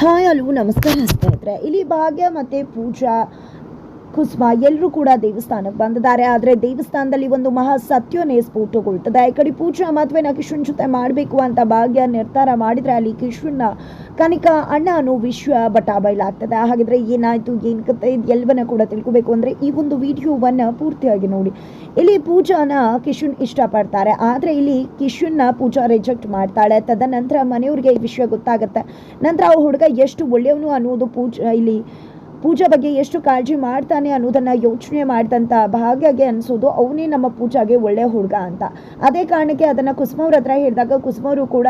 Hi ಅಲ್ಲು ನಮಸ್ಕಾರ ಸ್ನೇಹಿತರೆ ಇಲ್ಲಿ ಭಾಗ್ಯ ಮತ್ತು ಪೂಜಾ ಕುಸುಮ ಎಲ್ಲರೂ ಕೂಡ ದೇವಸ್ಥಾನಕ್ಕೆ ಬಂದಿದ್ದಾರೆ. ಆದರೆ ದೇವಸ್ಥಾನದಲ್ಲಿ ಒಂದು ಮಹಾ ಸತ್ಯನೇ ಸ್ಫೋಟಗೊಳ್ತದೆ. ಈ ಕಡೆ ಪೂಜಾ ಮದುವೆನ ಕಿಶನ್ ಜೊತೆ ಮಾಡಬೇಕು ಅಂತ ಭಾಗ್ಯ ನಿರ್ಧಾರ ಮಾಡಿದರೆ ಅಲ್ಲಿ ಕಿಶನ್ನ ಕನಿಕ ಅಣ್ಣ ಅನ್ನೋ ವಿಶ್ವ ಬಟ ಬಯಲಾಗ್ತದೆ ಹಾಗಿದ್ರೆ ಏನಾಯಿತು, ಏನು ಕತೆ ಎಲ್ಲವನ್ನ ಕೂಡ ತಿಳ್ಕೊಬೇಕು ಅಂದರೆ ಈ ಒಂದು ವಿಡಿಯೋವನ್ನು ಪೂರ್ತಿಯಾಗಿ ನೋಡಿ. ಇಲ್ಲಿ ಪೂಜಾನ ಕಿಶುನ್ ಇಷ್ಟಪಡ್ತಾರೆ. ಆದರೆ ಇಲ್ಲಿ ಕಿಶುನ್ನ ಪೂಜಾ ರಿಜೆಕ್ಟ್ ಮಾಡ್ತಾಳೆ. ತದನಂತರ ಮನೆಯವ್ರಿಗೆ ಈ ವಿಷಯ ಗೊತ್ತಾಗುತ್ತೆ. ನಂತರ ಆ ಹುಡುಗ ಎಷ್ಟು ಒಳ್ಳೆಯವನು ಅನ್ನೋದು ಪೂಜಾ ಇಲ್ಲಿ ಪೂಜಾ ಬಗ್ಗೆ ಎಷ್ಟು ಕಾಳಜಿ ಮಾಡ್ತಾನೆ ಅನ್ನೋದನ್ನು ಯೋಚನೆ ಮಾಡಿದಂಥ ಭಾಗ್ಯಗೆ ಅನಿಸೋದು ಅವನೇ ನಮ್ಮ ಪೂಜಾಗೆ ಒಳ್ಳೆ ಹುಡುಗ ಅಂತ. ಅದೇ ಕಾರಣಕ್ಕೆ ಅದನ್ನು ಕುಸುಮವ್ರ ಹತ್ರ ಹೇಳಿದಾಗ ಕುಸುಮವರು ಕೂಡ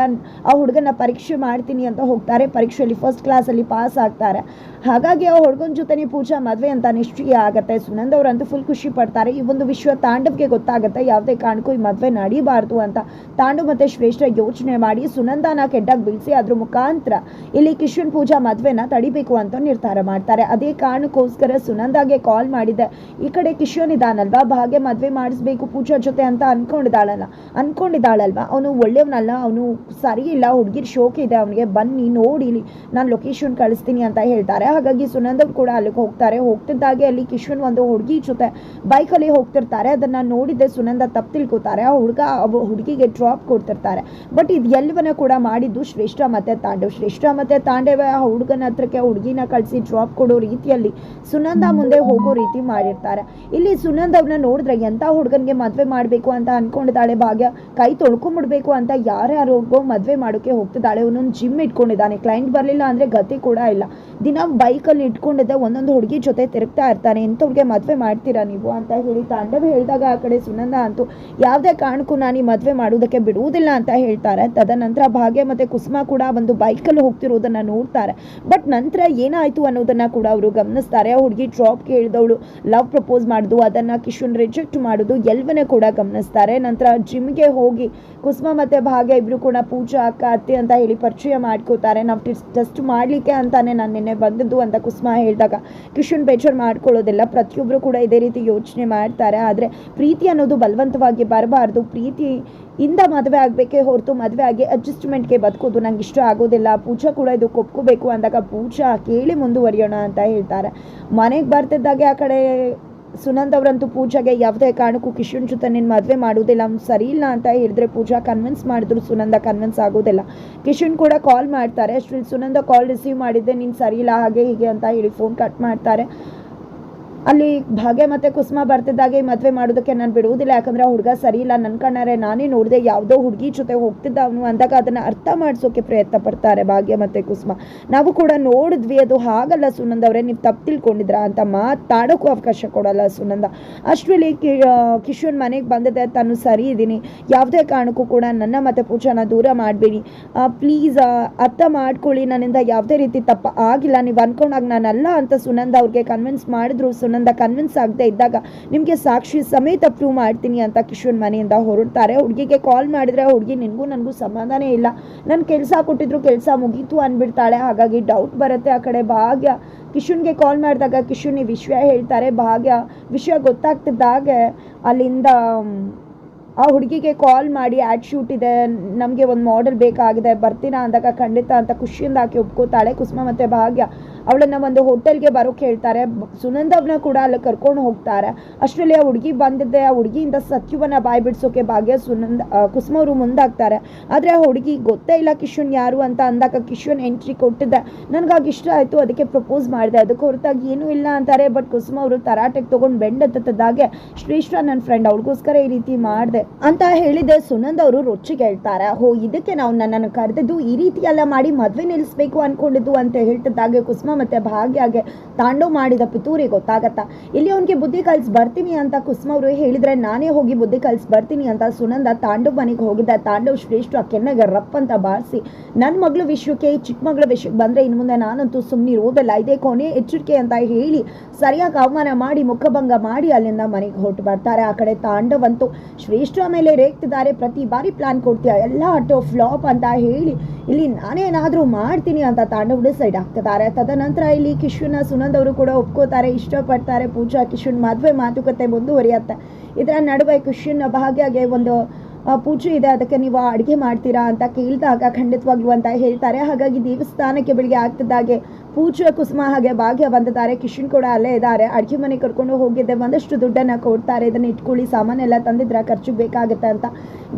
ಆ ಹುಡುಗನ ಪರೀಕ್ಷೆ ಮಾಡ್ತೀನಿ ಅಂತ ಹೋಗ್ತಾರೆ. ಪರೀಕ್ಷೆಯಲ್ಲಿ ಫಸ್ಟ್ ಕ್ಲಾಸಲ್ಲಿ ಪಾಸ್ ಆಗ್ತಾರೆ. ಹಾಗಾಗಿ ಆ ಹುಡುಗನ ಜೊತೆನೇ ಪೂಜಾ ಮದುವೆ ಅಂತ ನಿಶ್ಚಯ ಆಗುತ್ತೆ. ಸುನಂದ್ ಫುಲ್ ಖುಷಿ ಪಡ್ತಾರೆ. ಈ ಒಂದು ವಿಶ್ವ ತಾಂಡವ್ಗೆ ಗೊತ್ತಾಗುತ್ತೆ. ಯಾವುದೇ ಕಾರಣಕ್ಕೂ ಈ ಮದುವೆ ನಡೀಬಾರ್ದು ಅಂತ ತಾಂಡು ಮತ್ತು ಶ್ರೇಷ್ಠ ಯೋಚನೆ ಮಾಡಿ ಸುನಂದನ ಕೆಡ್ಡಾಗಿ ಬೀಳಿಸಿ ಅದ್ರ ಮುಖಾಂತರ ಇಲ್ಲಿ ಕಿಶನ್ ಪೂಜಾ ಮದುವೆನ ತಡಿಬೇಕು ಅಂತ ನಿರ್ಧಾರ ಮಾಡ್ತಾರೆ. ಅದೇ ಕಾರಣಕ್ಕೋಸ್ಕರ ಸುನಂದಾಗೆ ಕಾಲ್ ಮಾಡಿದ್ದೆ. ಈ ಕಡೆ ಕಿಶೋನ್ ಇದಾನಲ್ವಾ? ಭಾಗ್ಯ ಮದುವೆ ಮಾಡಿಸ್ಬೇಕು ಪೂಜಾ ಜೊತೆ ಅಂತ ಅನ್ಕೊಂಡಿದ್ದಾಳಲ್ಲ. ಅನ್ಕೊಂಡಿದ್ದಾಳಲ್ವಾ? ಅವನು ಒಳ್ಳೆಯವನಲ್ಲ, ಅವನು ಸರಿ ಇಲ್ಲ, ಹುಡುಗಿರ್ ಶೋಕ್ ಇದೆ, ಅವನಿಗೆ ಬನ್ನಿ, ನೋಡಿ, ನಾನು ಲೊಕೇಶನ್ ಕಳಿಸ್ತೀನಿ ಅಂತ ಹೇಳ್ತಾರೆ. ಹಾಗಾಗಿ ಸುನಂದ್ ಕೂಡ ಅಲ್ಲಿಗೆ ಹೋಗ್ತಾರೆ. ಹೋಗ್ತಿದ್ದಾಗೆ ಅಲ್ಲಿ ಕಿಶೋನ್ ಒಂದು ಹುಡುಗಿ ಜೊತೆ ಬೈಕಲ್ಲಿ ಹೋಗ್ತಿರ್ತಾರೆ. ಅದನ್ನ ನೋಡಿದ್ದೆ ಸುನಂದ ತಪ್ಪು ತಿಳ್ಕೊತಾರೆ. ಆ ಹುಡುಗ ಹುಡುಗಿಗೆ ಡ್ರಾಪ್ ಕೊಡ್ತಿರ್ತಾರೆ. ಬಟ್ ಇದು ಎಲ್ಲವನ್ನ ಕೂಡ ಮಾಡಿದ್ದು ಶ್ರೇಷ್ಠ ಮತ್ತೆ ತಾಂಡವ್. ಶ್ರೇಷ್ಠ ಮತ್ತೆ ತಾಂಡವ ಹುಡುಗನ ಹತ್ರಕ್ಕೆ ಹುಡುಗಿನ ಕಳಿಸಿ ಡ್ರಾಪ್ ಕೊಡೋ ರೀತಿಯಲ್ಲಿ ಸುನಂದ ಮುಂದೆ ಹೋಗೋ ರೀತಿ ಮಾಡಿರ್ತಾರೆ. ಇಲ್ಲಿ ಸುನಂದ ಅವ್ರನ್ನ ನೋಡಿದ್ರೆ ಎಂಥ ಹುಡುಗನಿಗೆ ಮದುವೆ ಮಾಡಬೇಕು ಅಂತ ಅನ್ಕೊಂಡಿದ್ದಾಳೆ, ಭಾಗ್ಯ ಕೈ ತೊಳ್ಕೊಂಬಿಡ್ಬೇಕು ಅಂತ ಯಾರ್ಯಾರಿಗೋ ಮದುವೆ ಮಾಡೋಕೆ ಹೋಗ್ತಿದ್ದಾಳೆ. ಒಂದೊಂದು ಜಿಮ್ ಇಟ್ಕೊಂಡಿದ್ದಾನೆ. ಕ್ಲೈಂಟ್ ಬರಲಿಲ್ಲ ಅಂದರೆ ಗತಿ ಕೂಡ ಇಲ್ಲ. ದಿನ ಬೈಕಲ್ಲಿ ಇಟ್ಕೊಂಡಿದ್ದೆ ಒಂದೊಂದು ಹುಡುಗಿ ಜೊತೆ ತಿರುಗ್ತಾ ಇರ್ತಾನೆ. ಎಂಥವ್ರಿಗೆ ಮದುವೆ ಮಾಡ್ತೀರಾ ನೀವು? ಅಂತ ಹೇಳಿ ತಾಂಡವ ಹೇಳಿದಾಗ ಆ ಕಡೆ ಸುನಂದ ಅಂತೂ, ಯಾವುದೇ ಕಾರಣಕ್ಕೂ ನಾನು ಈ ಮದುವೆ ಮಾಡುವುದಕ್ಕೆ ಬಿಡುವುದಿಲ್ಲ ಅಂತ ಹೇಳ್ತಾರೆ. ತದನಂತರ ಭಾಗ್ಯ ಮತ್ತು ಕುಸುಮ ಕೂಡ ಒಂದು ಬೈಕಲ್ಲಿ ಹೋಗ್ತಿರೋದನ್ನ ನೋಡ್ತಾರೆ. ಬಟ್ ನಂತರ ಏನಾಯಿತು ಅನ್ನೋದನ್ನ ಕೂಡ ಅವರು ಗಮನಿಸ್ತಾರೆ. ಆ ಹುಡುಗಿ ಡ್ರಾಪ್ ಕೇಳಿದವಳು ಲವ್ ಪ್ರಪೋಸ್ ಮಾಡೋದು, ಅದನ್ನು ಕಿಶುನ್ ರಿಜೆಕ್ಟ್ ಮಾಡೋದು ಎಲ್ಲವನ್ನೇ ಕೂಡ ಗಮನಿಸ್ತಾರೆ. ನಂತರ ಜಿಮ್ಗೆ ಹೋಗಿ ಕುಸುಮ ಮತ್ತು ಭಾಗ್ಯ ಇಬ್ಬರು ಕೂಡ ಪೂಜಾ, ಅಕ್ಕ, ಅತ್ತೆ ಅಂತ ಹೇಳಿ ಪರಿಚಯ ಮಾಡ್ಕೋತಾರೆ. ನಾವು ಟೆಸ್ಟ್ ಮಾಡಲಿಕ್ಕೆ ಅಂತಾನೆ ನಾನು ನಿನ್ನೆ ಬಂದದ್ದು ಅಂತ ಕುಸುಮ ಹೇಳಿದಾಗ, ಕಿಶುನ್ ಬೇಜಾರು ಮಾಡ್ಕೊಳ್ಳೋದಿಲ್ಲ. ಪ್ರತಿಯೊಬ್ಬರು ಕೂಡ ಇದೇ ರೀತಿ ಯೋಚನೆ ಮಾಡ್ತಾರೆ. ಆದರೆ ಪ್ರೀತಿ ಅನ್ನೋದು ಬಲವಂತವಾಗಿ ಬರಬಾರ್ದು. ಪ್ರೀತಿ ಇಂದ ಮದುವೆ ಆಗಬೇಕೇ ಹೊರತು ಮದುವೆ ಆಗಿ ಅಡ್ಜಸ್ಟ್ಮೆಂಟ್ಗೆ ಬದುಕೋದು ನಂಗೆ ಇಷ್ಟ ಆಗೋದಿಲ್ಲ. ಪೂಜಾ ಕೂಡ ಇದು ಒಪ್ಕೋಬೇಕು ಅಂದಾಗ ಪೂಜಾ ಕೇಳಿ ಮುಂದುವರಿಯೋಣ ಅಂತ ಹೇಳ್ತಾರೆ. ಮನೆಗೆ ಬರ್ತಿದ್ದಾಗೆ ಆ ಕಡೆ ಸುನಂದ್ ಅವರಂತೂ ಪೂಜಾಗೆ ಯಾವುದೇ ಕಾರಣಕ್ಕೂ ಕಿಶನ್ ಜೊತೆ ನೀನು ಮದುವೆ ಮಾಡೋದಿಲ್ಲ ಅವ್ನು ಸರಿ ಇಲ್ಲ ಅಂತ ಹೇಳಿದ್ರೆ ಪೂಜಾ ಕನ್ವಿನ್ಸ್ ಮಾಡಿದ್ರು ಸುನಂದ ಕನ್ವಿನ್ಸ್ ಆಗೋದಿಲ್ಲ. ಕಿಶನ್ ಕೂಡ ಕಾಲ್ ಮಾಡ್ತಾರೆ. ಅಷ್ಟರಲ್ಲಿ ಸುನಂದ ಕಾಲ್ ರಿಸೀವ್ ಮಾಡಿದ್ದೆ, ನೀನು ಸರಿ ಇಲ್ಲ, ಹಾಗೆ ಹೀಗೆ ಅಂತ ಹೇಳಿ ಫೋನ್ ಕಟ್ ಮಾಡ್ತಾರೆ. ಅಲ್ಲಿ ಭಾಗ್ಯ ಮತ್ತೆ ಕುಸುಮ ಬರ್ತಿದ್ದಾಗೆ ಮದುವೆ ಮಾಡೋದಕ್ಕೆ ನಾನು ಬಿಡುವುದಿಲ್ಲ. ಯಾಕಂದ್ರೆ ಹುಡುಗ ಸರಿ ಇಲ್ಲ. ನನ್ನ ಕಣ್ಣಾರೆ ನಾನೇ ನೋಡಿದೆ ಯಾವುದೋ ಹುಡುಗಿ ಜೊತೆ ಹೋಗ್ತಿದ್ದ ಅವನು ಅಂದಾಗ ಅದನ್ನ ಅರ್ಥ ಮಾಡಿಸೋಕೆ ಪ್ರಯತ್ನ ಪಡ್ತಾರೆ ಭಾಗ್ಯ ಮತ್ತೆ ಕುಸುಮ. ನಾವು ಕೂಡ ನೋಡಿದ್ವಿ ಅದು ಹಾಗಲ್ಲ ಸುನಂದ ಅವರೇ. ನೀವು ತಪ್ಪು ತಿಳ್ಕೊಂಡಿದ್ರ ಅಂತ ಮಾತಾಡೋಕ್ಕೂ ಅವಕಾಶ ಕೊಡಲ್ಲ ಸುನಂದ. ಅಷ್ಟರಲ್ಲಿ ಕಿ ಮನೆಗೆ ಬಂದಿದೆ. ತಾನು ಸರಿ ಇದ್ದೀನಿ. ಯಾವುದೇ ಕಾರಣಕ್ಕೂ ಕೂಡ ನನ್ನ ಮತ್ತೆ ಪೂಜಾನ ದೂರ ಮಾಡಬೇಡಿ. ಪ್ಲೀಸ್ ಅರ್ಥ ಮಾಡ್ಕೊಳ್ಳಿ. ನನ್ನಿಂದ ಯಾವುದೇ ರೀತಿ ತಪ್ಪ ಆಗಿಲ್ಲ. ನೀವು ಅನ್ಕೊಂಡಾಗ ನಾನಲ್ಲ ಅಂತ ಸುನಂದ ಅವ್ರಿಗೆ ಕನ್ವಿನ್ಸ್ ಮಾಡಿದ್ರು ಸುನಂದ. ಕನ್ವಿನ್ಸ್ ಆಗದೆ ಇದ್ದಾಗ ನಿಮಗೆ ಸಾಕ್ಷಿ ಸಮೇತ ಪ್ರೂವ್ ಮಾಡ್ತೀನಿ ಅಂತ ಕಿಶೋರ್ ಮನೆಯಿಂದ ಹೊರಡ್ತಾರೆ. ಹುಡುಗಿಗೆ ಕಾಲ್ ಮಾಡಿದ್ರೆ ಹುಡುಗಿ ನಿನಗೂ ನನಗೂ ಸಮಾಧಾನ ಇಲ್ಲ. ನನ್ನ ಕೆಲಸ ಕೊಟ್ಟಿದ್ರು ಕೆಲಸ ಮುಗೀತು ಅಂದ್ಬಿಡ್ತಾಳೆ. ಹಾಗಾಗಿ ಡೌಟ್ ಬರುತ್ತೆ ಆ ಕಡೆ. ಭಾಗ್ಯ ಕಿಶುನ್ಗೆ ಕಾಲ್ ಮಾಡಿದಾಗ ಕಿಶುನ್ ಈ ವಿಷಯ ಹೇಳ್ತಾರೆ. ಭಾಗ್ಯ ವಿಷಯ ಗೊತ್ತಾಗ್ತಿದ್ದಾಗೆ ಅಲ್ಲಿಂದ ಆ ಹುಡುಗಿಗೆ ಕಾಲ್ ಮಾಡಿ ಆ್ಯಡ್ ಶೂಟ್ ಇದೆ, ನಮಗೆ ಒಂದು ಮಾಡೆಲ್ ಬೇಕಾಗಿದೆ ಬರ್ತೀರಾ ಅಂದಾಗ ಖಂಡಿತ ಅಂತ ಖುಷಿಯಿಂದ ಹಾಕಿ ಒಪ್ಕೋತಾಳೆ. ಕುಸುಮ ಮತ್ತು ಭಾಗ್ಯ ಅವಳನ್ನ ಒಂದು ಹೋಟೆಲ್ಗೆ ಬರೋಕೆ ಹೇಳ್ತಾರೆ. ಸುನಂದವ್ನ ಕೂಡ ಅಲ್ಲಿ ಕರ್ಕೊಂಡು ಹೋಗ್ತಾರೆ. ಅಷ್ಟರಲ್ಲಿ ಆ ಹುಡುಗಿ ಬಂದಿದ್ದೆ ಆ ಹುಡುಗಿಯಿಂದ ಸತ್ಯುವನ್ನು ಬಾಯಿ ಬಿಡಿಸೋಕೆ ಭಾಗ್ಯ ಸುನಂದ ಕುಸುಮ ಅವರು ಮುಂದಾಗ್ತಾರೆ. ಆದರೆ ಆ ಹುಡುಗಿ ಗೊತ್ತೇ ಇಲ್ಲ ಕಿಶನ್ ಯಾರು ಅಂತ ಅಂದಾಗ ಕಿಶನ್ ಎಂಟ್ರಿ ಕೊಟ್ಟಿದ್ದೆ ನನಗಾಗಿ ಇಷ್ಟ ಆಯಿತು, ಅದಕ್ಕೆ ಪ್ರಪೋಸ್ ಮಾಡಿದೆ. ಅದಕ್ಕೆ ಹೊರತಾಗಿ ಏನೂ ಇಲ್ಲ ಅಂತಾರೆ. ಬಟ್ ಕುಸುಮ ಅವರು ತರಾಟೆಗೆ ತೊಗೊಂಡು ಬೆಂಡತ್ತದಾಗೆ ಶ್ರೇಷ್ಠ ನನ್ನ ಫ್ರೆಂಡ್ ಅವಳಿಗೋಸ್ಕರ ಈ ರೀತಿ ಮಾಡಿದೆ. ಅಂತ ಹೇಳಿದ ಸುನಂದ್ ಅವರು ರೊಚ್ಚಿಗೆ ಹೇಳ್ತಾರೆ, ಹೋ, ಇದಕ್ಕೆ ನಾವು ನನ್ನನ್ನು ಕರೆದಿದ್ದು ಈ ರೀತಿ ಎಲ್ಲ ಮಾಡಿ ಮದುವೆ ನಿಲ್ಲಿಸ್ಬೇಕು ಅನ್ಕೊಂಡಿದ್ದು ಅಂತ ಹೇಳ್ತಿದ್ದಾಗೆ ಕುಸುಮ ಮತ್ತೆ ಭಾಗ್ಯಾಗೆ ತಾಂಡವ್ ಮಾಡಿದ ಪಿತೂರಿ ಗೊತ್ತಾಗತ್ತಾ? ಇಲ್ಲಿ ಅವನಿಗೆ ಬುದ್ಧಿ ಕಲ್ಸ್ ಬರ್ತೀನಿ ಅಂತ ಕುಸುಮ ಅವರು ಹೇಳಿದ್ರೆ ನಾನೇ ಹೋಗಿ ಬುದ್ಧಿ ಕಲ್ಸ್ ಬರ್ತೀನಿ ಅಂತ ಸುನಂದ ತಾಂಡವ್ ಮನೆಗೆ ಹೋಗಿದ್ದ. ತಾಂಡವ್ ಶ್ರೇಷ್ಠ ಕೆನ್ನಗೆ ರಪ್ಪ ರಪ್ ಅಂತ ಬಾರಿಸಿ ನನ್ನ ಮಗಳು ವಿಶ್ವಕ್ಕೆ ಈ ಚಿಕ್ಕ ಮಗಳ ವಿಷಯಕ್ಕೆ ಬಂದ್ರೆ ಇನ್ನು ಮುಂದೆ ನಾನಂತೂ ಸುಮ್ಮನೆ ಇರುವುದಿಲ್ಲ ಇದೇ ಕೊನೆ ಎಚ್ಚರಿಕೆ ಅಂತ ಹೇಳಿ ಸರಿಯಾಗಿ ಅವಮಾನ ಮಾಡಿ ಮುಖಭಂಗ ಮಾಡಿ ಅಲ್ಲಿಂದ ಮನೆಗೆ ಹೊರಟು ಬರ್ತಾರೆ. ಆ ಕಡೆ ತಾಂಡವ್ ಅಂತೂ ಶ್ರೇಷ್ಠ ಮೇಲೆ ರೇಗ್ತಿದ್ದಾರೆ. ಪ್ರತಿ ಬಾರಿ ಪ್ಲಾನ್ ಕೊಡ್ತೀಯ? ಎಲ್ಲ ಆಟೋ ಫ್ಲಾಪ್ ಅಂತ ಹೇಳಿ ಇಲ್ಲಿ ನಾನೇನಾದರೂ ಮಾಡ್ತೀನಿ ಅಂತ ತಾಂಡವ್ ಡಿಸೈಡ್ ಆಗ್ತಿದ್ದಾರೆ ತದನಂತರ ಇಲ್ಲಿ ಕಿಶುನ, ಸುನಂದ್ ಅವರು ಕೂಡ ಒಪ್ಕೋತಾರೆ, ಇಷ್ಟಪಡ್ತಾರೆ. ಪೂಜಾ, ಕಿಶುನ್ ಮದುವೆ ಮಾತುಕತೆ ಮುಂದುವರಿಯುತ್ತೆ. ಇದರ ನಡುವೆ ಕಿಶನ್ ಭಾಗ್ಯಗೆ ಒಂದು ಪೂಜೆ ಇದೆ, ಅದಕ್ಕೆ ನೀವು ಅಡುಗೆ ಮಾಡ್ತೀರಾ ಅಂತ ಕೇಳಿದಾಗ ಖಂಡಿತವಾಗ್ಲೂ ಅಂತ ಹೇಳ್ತಾರೆ. ಹಾಗಾಗಿ ದೇವಸ್ಥಾನಕ್ಕೆ ಬೆಳಿಗ್ಗೆ ಆಗ್ತಿದ್ದಾಗೆ ಪೂಜೆ, ಕುಸುಮ ಹಾಗೆ ಭಾಗ್ಯ ಬಂದಿದ್ದಾರೆ. ಕಿಶನ್ ಕೂಡ ಅಲ್ಲೇ ಇದ್ದಾರೆ. ಅಡುಗೆ ಮನೆ ಕರ್ಕೊಂಡು ಹೋಗಿದ್ದೆ. ಒಂದಷ್ಟು ದುಡ್ಡನ್ನು ಕೊಡ್ತಾರೆ. ಇದನ್ನು ಇಟ್ಕೊಳ್ಳಿ ಸಾಮಾನೆಲ್ಲ ತಂದಿದ್ರೆ ಖರ್ಚು ಬೇಕಾಗುತ್ತೆ ಅಂತ.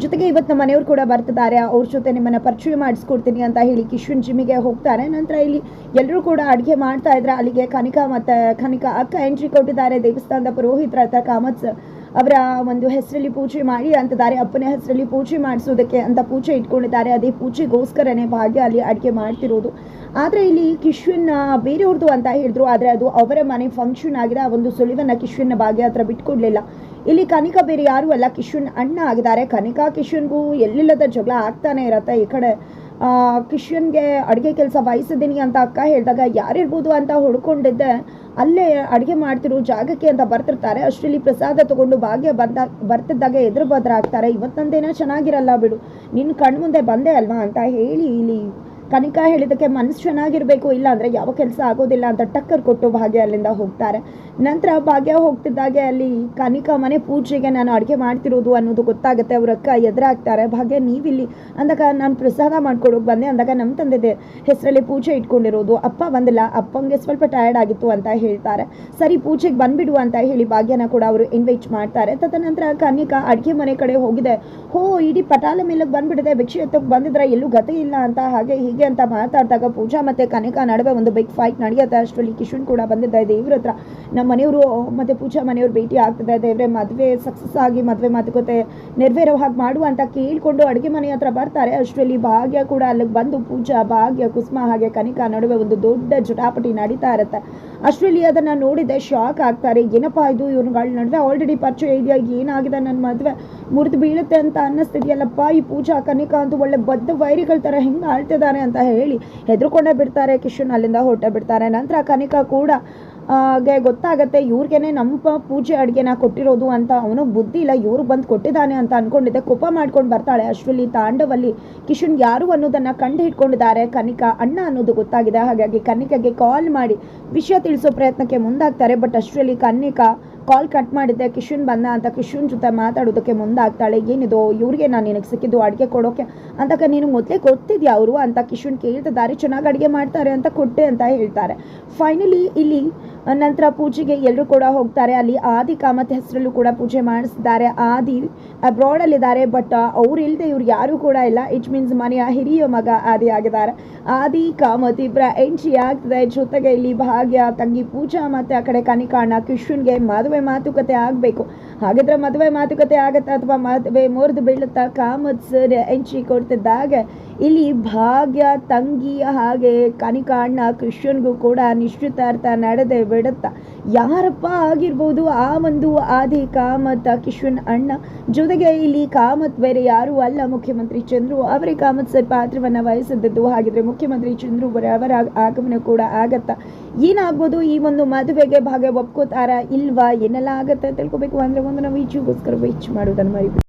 ಜೊತೆಗೆ ಇವತ್ತು ನಮ್ಮ ಮನೆಯವ್ರು ಕೂಡ ಬರ್ತಿದ್ದಾರೆ. ಅವ್ರ ಜೊತೆ ನಿಮ್ಮನ್ನ ಪರಿಚಯ ಮಾಡಿಸ್ಕೊಡ್ತೀನಿ ಅಂತ ಹೇಳಿ ಕಿಶನ್ ಜಿಮ್ಮಿಗೆ ಹೋಗ್ತಾರೆ. ನಂತರ ಇಲ್ಲಿ ಎಲ್ಲರೂ ಕೂಡ ಅಡುಗೆ ಮಾಡ್ತಾ ಇದ್ರೆ. ಅಲ್ಲಿಗೆ ಕನಿಕಾ ಮತ್ತು ಕನಿಕಾ ಅಕ್ಕ ಎಂಟ್ರಿ ಕೊಟ್ಟಿದ್ದಾರೆ. ದೇವಸ್ಥಾನದ ಪುರೋಹಿತರ ಹತ್ರ ಕಾಮತ್ ಅವರ ಒಂದು ಹೆಸರಲ್ಲಿ ಪೂಜೆ ಮಾಡಿ ಅಂತಿದ್ದಾರೆ. ಅಪ್ಪನ ಹೆಸರಲ್ಲಿ ಪೂಜೆ ಮಾಡಿಸೋದಕ್ಕೆ ಅಂತ ಪೂಜೆ ಇಟ್ಕೊಂಡಿದ್ದಾರೆ. ಅದೇ ಪೂಜೆಗೋಸ್ಕರನೇ ಭಾಗ್ಯ ಅಲ್ಲಿ ಅಡುಗೆ ಮಾಡ್ತಿರೋದು. ಆದರೆ ಇಲ್ಲಿ ಕಿಶ್ವನ್ ಬೇರೆಯವ್ರದ್ದು ಅಂತ ಹೇಳಿದ್ರು. ಆದರೆ ಅದು ಅವರ ಮನೆ ಫಂಕ್ಷನ್ ಆಗಿದೆ ಆ ಒಂದು ಸುಳಿವನ್ನ ಕಿಶ್ವಿನ ಭಾಗ್ಯ ಹತ್ರ ಬಿಟ್ಕೊಡ್ಲಿಲ್ಲ. ಇಲ್ಲಿ ಕನಿಕಾ ಬೇರೆ ಯಾರು ಅಲ್ಲ. ಕಿಶ್ವಿನ್ ಅಣ್ಣ ಆಗಿದ್ದಾರೆ. ಕನಿಕಾ, ಕಿಶ್ವಿನ್ಗೂ ಎಲ್ಲಿಲ್ಲದ ಜಗಳ ಆಗ್ತಾನೆ ಇರತ್ತೆ ಈ ಕಡೆ. ಕಿಶನ್ಗೆ ಅಡುಗೆ ಕೆಲಸ ವಹಿಸಿದ್ದೀನಿ ಅಂತ ಅಕ್ಕ ಹೇಳಿದಾಗ, ಯಾರಿರ್ಬೋದು ಅಂತ ಹುಡ್ಕೊಂಡಿದ್ದೆ. ಅಲ್ಲೇ ಅಡುಗೆ ಮಾಡ್ತಿರೋ ಜಾಗಕ್ಕೆ ಅಂತ ಬರ್ತಿರ್ತಾರೆ. ಅಷ್ಟರಲ್ಲಿ ಪ್ರಸಾದ ತಗೊಂಡು ಭಾಗ್ಯ ಬಂದ, ಬರ್ತಿದ್ದಾಗ ಎದುರು ಬದ್ರಾಗ್ತಾರೆ ಇವತ್ತಂದೇನೋ ಚೆನ್ನಾಗಿರಲ್ಲ ಬಿಡು. ನಿನ್ನ ಕಣ್ಮುಂದೆ ಬಂದೆ ಅಲ್ವಾ ಅಂತ ಹೇಳಿ ಇಲ್ಲಿ ಕನಿಕಾ ಹೇಳಿದ್ದಕ್ಕೆ ಮನಸ್ಸು ಚೆನ್ನಾಗಿರಬೇಕು, ಇಲ್ಲ ಅಂದರೆ ಯಾವ ಕೆಲಸ ಆಗೋದಿಲ್ಲ ಅಂತ ಟಕ್ಕರ್ ಕೊಟ್ಟು ಭಾಗ್ಯ ಅಲ್ಲಿಂದ ಹೋಗ್ತಾರೆ. ನಂತರ ಭಾಗ್ಯ ಹೋಗ್ತಿದ್ದಾಗೆ ಅಲ್ಲಿ ಕನಿಕಾ ಮನೆ ಪೂಜೆಗೆ ನಾನು ಅಡುಗೆ ಮಾಡ್ತಿರೋದು ಅನ್ನೋದು ಗೊತ್ತಾಗುತ್ತೆ, ಅವ್ರ ಅಕ್ಕ ಎದುರಾಗ್ತಾರೆ. ಭಾಗ್ಯ, ನೀವಿಲ್ಲಿ? ಅಂದಾಗ ನಾನು ಪ್ರಸಾದ ಮಾಡ್ಕೊಡೋಕೆ ಬಂದೆ, ಅಂದಾಗ ನಮ್ಮ ತಂದೆ ಹೆಸರಲ್ಲಿ ಪೂಜೆ ಇಟ್ಕೊಂಡಿರೋದು. ಅಪ್ಪ ಬಂದಿಲ್ಲ, ಅಪ್ಪಂಗೆ ಸ್ವಲ್ಪ ಟಯರ್ಡ್ ಆಗಿತ್ತು ಅಂತ ಹೇಳ್ತಾರೆ. ಸರಿ, ಪೂಜೆಗೆ ಬಂದ್ಬಿಡು ಅಂತ ಹೇಳಿ ಭಾಗ್ಯನ ಕೂಡ ಅವರು ಇನ್ವೈಟ್ ಮಾಡ್ತಾರೆ. ತದನಂತರ ಕನಿಕಾ ಅಡುಗೆ ಮನೆ ಕಡೆ ಹೋಗಿದೆ. ಹೋ, ಇಡೀ ಪಟಾಲ ಮೇಲೆ ಬಂದ್ಬಿಟ್ಟಿದೆ ಭಿಕ್ಷೆ ಎತ್ತಕ್ಕೆ ಬಂದಿದ್ರೆ ಎಲ್ಲೂ ಗತಿ ಇಲ್ಲ ಅಂತ ಹಾಗೆ ಹೀಗೆ ಅಂತ ಮಾತಾಡಿದಾಗ ಪೂಜಾ ಮತ್ತೆ ಕನಕ ನಡುವೆ ಒಂದು ಬಿಗ್ ಫೈಟ್ ನಡೆಯುತ್ತೆ. ಅಷ್ಟರಲ್ಲಿ ಕಿಶನ್ ಕೂಡ ಬಂದಿದ್ದ ದೇವ್ರ ಹತ್ರ ನಮ್ಮ ಮನೆಯವರು ಮತ್ತೆ ಪೂಜಾ ಮನೆಯವರು ಭೇಟಿ ಆಗ್ತದೆ ದೇವ್ರೆ ಮದುವೆ ಸಕ್ಸಸ್ ಆಗಿ ಮದುವೆ ಮಾತುಕತೆ ನೆರವೇರೋ ಹಾಗೆ ಮಾಡು ಅಂತ ಕೇಳಿಕೊಂಡು ಅಡುಗೆ ಮನೆ ಹತ್ರ ಬರ್ತಾರೆ. ಅಷ್ಟರಲ್ಲಿ ಭಾಗ್ಯ ಕೂಡ ಅಲ್ಲಿಗೆ ಬಂದು ಪೂಜಾ, ಭಾಗ್ಯ, ಕುಸುಮ ಹಾಗೆ ಕನಿಕಾ ನಡುವೆ ಒಂದು ದೊಡ್ಡ ಜಟಾಪಟಿ ನಡೀತಾ ಇರುತ್ತೆ. ಅಷ್ಟರಲ್ಲಿ ಅದನ್ನ ನೋಡಿದೆ ಶಾಕ್ ಆಗ್ತಾರೆ. ಏನಪ್ಪ ಇದು? ಇವ್ರಗಳ ನಡುವೆ ಆಲ್ರೆಡಿ ಪರಿಚಯ ಇದೆಯಾ? ಏನಾಗಿದೆ ನನ್ನ ಮದುವೆ? ಮುರಿದು ಬೀಳುತ್ತೆ ಅಂತ ಅನ್ನಿಸ್ತಿದೆಯಲ್ಲಪ್ಪ? ಈ ಪೂಜಾ ಕನಿಕಾ ಅಂತೂ ಒಳ್ಳೆ ಬದ್ಧ ವೈರಿಗಳ ಥರ ಹೆಂಗೆ ಆಳ್ತಿದ್ದಾರೆ ಅಂತ ಹೇಳಿ ಹೆದರ್ಕೊಂಡೇ ಬಿಡ್ತಾರೆ ಕಿಶನ್ ಅಲ್ಲಿಂದ ಹೊರಟೇ ಬಿಡ್ತಾರೆ. ನಂತರ ಕನಿಕಾ ಕೂಡ ಗೆ ಗೊತ್ತಾಗತ್ತೆ ಇವ್ರಿಗೇನೆ ನಮ್ಮ ಪೂಜೆ ಅಡುಗೆನ ಕೊಟ್ಟಿರೋದು ಅಂತ. ಅವನು ಬುದ್ಧಿ ಇಲ್ಲ, ಇವ್ರು ಬಂದು ಕೊಟ್ಟಿದ್ದಾನೆ ಅಂತ ಅನ್ಕೊಂಡಿದ್ದೆ. ಕೋಪ ಮಾಡ್ಕೊಂಡು ಬರ್ತಾಳೆ ಅಷ್ಟರಲ್ಲಿ ತಾಂಡವಲ್ಲಿ. ಕಿಶನ್ ಯಾರು ಅನ್ನೋದನ್ನು ಕಂಡು ಹಿಡ್ಕೊಂಡಿದ್ದಾರೆ ಕನಿಕಾ. ಅಣ್ಣ ಅನ್ನೋದು ಗೊತ್ತಾಗಿದೆ. ಹಾಗಾಗಿ ಕನಿಕಾಗೆ ಕಾಲ್ ಮಾಡಿ ವಿಷಯ ತಿಳಿಸೋ ಪ್ರಯತ್ನಕ್ಕೆ ಮುಂದಾಗ್ತಾರೆ. ಬಟ್ ಅಷ್ಟರಲ್ಲಿ ಕನ್ನಿಕಾ ಕಾಲ್ ಕಟ್ ಮಾಡಿದ್ದೆ, ಕಿಶುನ್ ಬಂದ ಅಂತ ಕಿಶುನ್ ಜೊತೆ ಮಾತಾಡೋದಕ್ಕೆ ಮುಂದಾಗ್ತಾಳೆ, ಏನಿದು, ಇವ್ರಿಗೆ ನಾನು ನಿನಗೆ ಸಿಕ್ಕಿದ್ದು ಅಡುಗೆ ಕೊಡೋಕೆ? ಅಂತಕ ನೀನು ಮೊದಲೇ ಗೊತ್ತಿದ್ಯಾ ಅವರು? ಅಂತ ಕಿಶನ್ ಕೇಳ್ತಿದ್ದಾರೆ ಚೆನ್ನಾಗಿ ಅಡುಗೆ ಮಾಡ್ತಾರೆ ಅಂತ ಕೊಟ್ಟೆ ಅಂತ ಹೇಳ್ತಾರೆ. ಫೈನಲಿ ಇಲ್ಲಿ ನಂತರ ಪೂಜೆಗೆ ಎಲ್ಲರೂ ಕೂಡ ಹೋಗ್ತಾರೆ. ಅಲ್ಲಿ ಆದಿ ಕಾಮತ್ ಹೆಸರಲ್ಲೂ ಕೂಡ ಪೂಜೆ ಮಾಡಿಸಿದ್ದಾರೆ. ಆದಿ ಅಬ್ರಾಡಲ್ಲಿದ್ದಾರೆ ಬಟ್ ಅವ್ರು ಇಲ್ಲದೆ ಇವ್ರು ಯಾರೂ ಕೂಡ ಇಲ್ಲ. ಇಟ್ ಮೀನ್ಸ್ ಮನೆಯ ಹಿರಿಯ ಮಗ ಆದಿ ಆಗಿದ್ದಾರೆ. ಆದಿ ಕಾಮತ್ ಇಬ್ಬರ ಎಂಟ್ರಿ ಆಗ್ತದೆ. ಜೊತೆಗೆ ಇಲ್ಲಿ ಭಾಗ್ಯ, ತಂಗಿ ಪೂಜಾ ಮತ್ತು ಆ ಕಡೆ ಕನಿಕಾಣ, ಕಿಶುನ್ಗೆ ಮದುವೆ ಮಾತುಕತೆ ಆಗಬೇಕು. ಹಾಗಿದ್ರೆ ಮದುವೆ ಮಾತುಕತೆ ಆಗತ್ತಾ ಅಥವಾ ಮದುವೆ ಮುರಿದು ಬೀಳುತ್ತಾ ಕಾಮತ್ ಸರ್ ಎಂಟ್ರಿ ಕೊಡ್ತಿದ್ದಾಗ ಇಲ್ಲಿ ಭಾಗ್ಯ, ತಂಗಿಯ ಹಾಗೆ ಕನಿಕಾಣ್ಣ ಕೃಷ್ಣನ್ಗೂ ಕೂಡ ನಿಶ್ಚಿತಾರ್ಥ ನಡೆದೇ ಬಿಡುತ್ತಾ. ಯಾರಪ್ಪ ಆಗಿರ್ಬೋದು ಆ ಒಂದು ಆದಿ ಕಾಮತ್ ಕಿಶ್ವನ್ ಅಣ್ಣ? ಜೊತೆಗೆ ಇಲ್ಲಿ ಕಾಮತ್ ಬೇರೆ ಯಾರೂ ಅಲ್ಲ. ಮುಖ್ಯಮಂತ್ರಿ ಚಂದ್ರು ಅವರೇ ಕಾಮತ್ ಸರ್ ಪಾತ್ರವನ್ನು ವಹಿಸಿದ್ದದ್ದು. ಹಾಗಿದ್ರೆ ಮುಖ್ಯಮಂತ್ರಿ ಚಂದ್ರು ಅವರ ಆಗಮನ ಕೂಡ ಆಗತ್ತಾ. ಏನಾಗ್ಬೋದು ಈ ಒಂದು ಮದುವೆಗೆ ಭಾಗ ಒಪ್ಕೋತಾರ ಇಲ್ವಾ ಏನೆಲ್ಲ ಆಗತ್ತೆ ತಿಳ್ಕೊಬೇಕು. ಅಂದ್ರೆ ಒಂದು ನಾವು ಈಚೆಗೋಸ್ಕರ ವೆಯ್ಟ್ ಮಾಡೋದನ್ನು ಮರಿಬೇಡಿ.